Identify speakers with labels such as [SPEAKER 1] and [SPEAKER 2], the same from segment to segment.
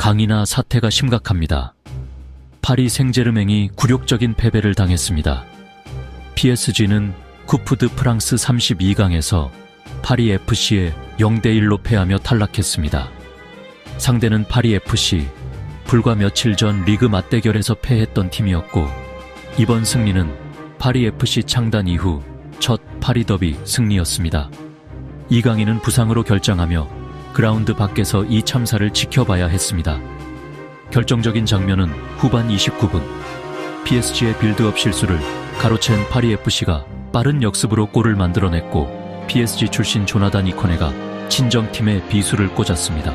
[SPEAKER 1] 강이나 사태가 심각합니다. 파리 생제르맹이 굴욕적인 패배를 당했습니다. PSG는 쿠프드 프랑스 32강에서 파리 FC에 0대1로 패하며 탈락했습니다. 상대는 파리 FC, 불과 며칠 전 리그 맞대결에서 패했던 팀이었고, 이번 승리는 파리 FC 창단 이후 첫 파리 더비 승리였습니다. 이강인은 부상으로 결장하며 그라운드 밖에서 이 참사를 지켜봐야 했습니다. 결정적인 장면은 후반 29분 PSG의 빌드업 실수를 가로챈 파리 FC가 빠른 역습으로 골을 만들어냈고 PSG 출신 조나단 이코네가 친정팀의 비수를 꽂았습니다.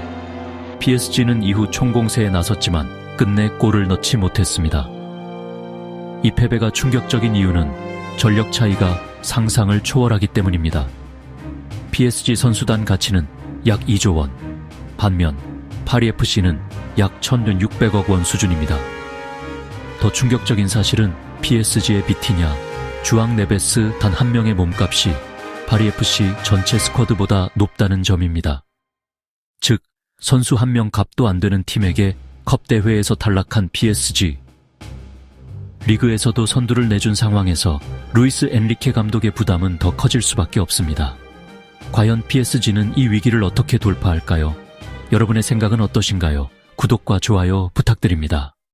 [SPEAKER 1] PSG는 이후 총공세에 나섰지만 끝내 골을 넣지 못했습니다. 이 패배가 충격적인 이유는 전력 차이가 상상을 초월하기 때문입니다. PSG 선수단 가치는 약 2조 원, 반면 파리 FC는 약 1,600억 원 수준입니다. 더 충격적인 사실은 PSG의 비티냐, 주앙 네베스 단 한 명의 몸값이 파리 FC 전체 스쿼드보다 높다는 점입니다. 즉, 선수 한 명 값도 안 되는 팀에게 컵 대회에서 탈락한 PSG. 리그에서도 선두를 내준 상황에서 루이스 엔리케 감독의 부담은 더 커질 수밖에 없습니다. 과연 PSG는 이 위기를 어떻게 돌파할까요? 여러분의 생각은 어떠신가요? 구독과 좋아요 부탁드립니다.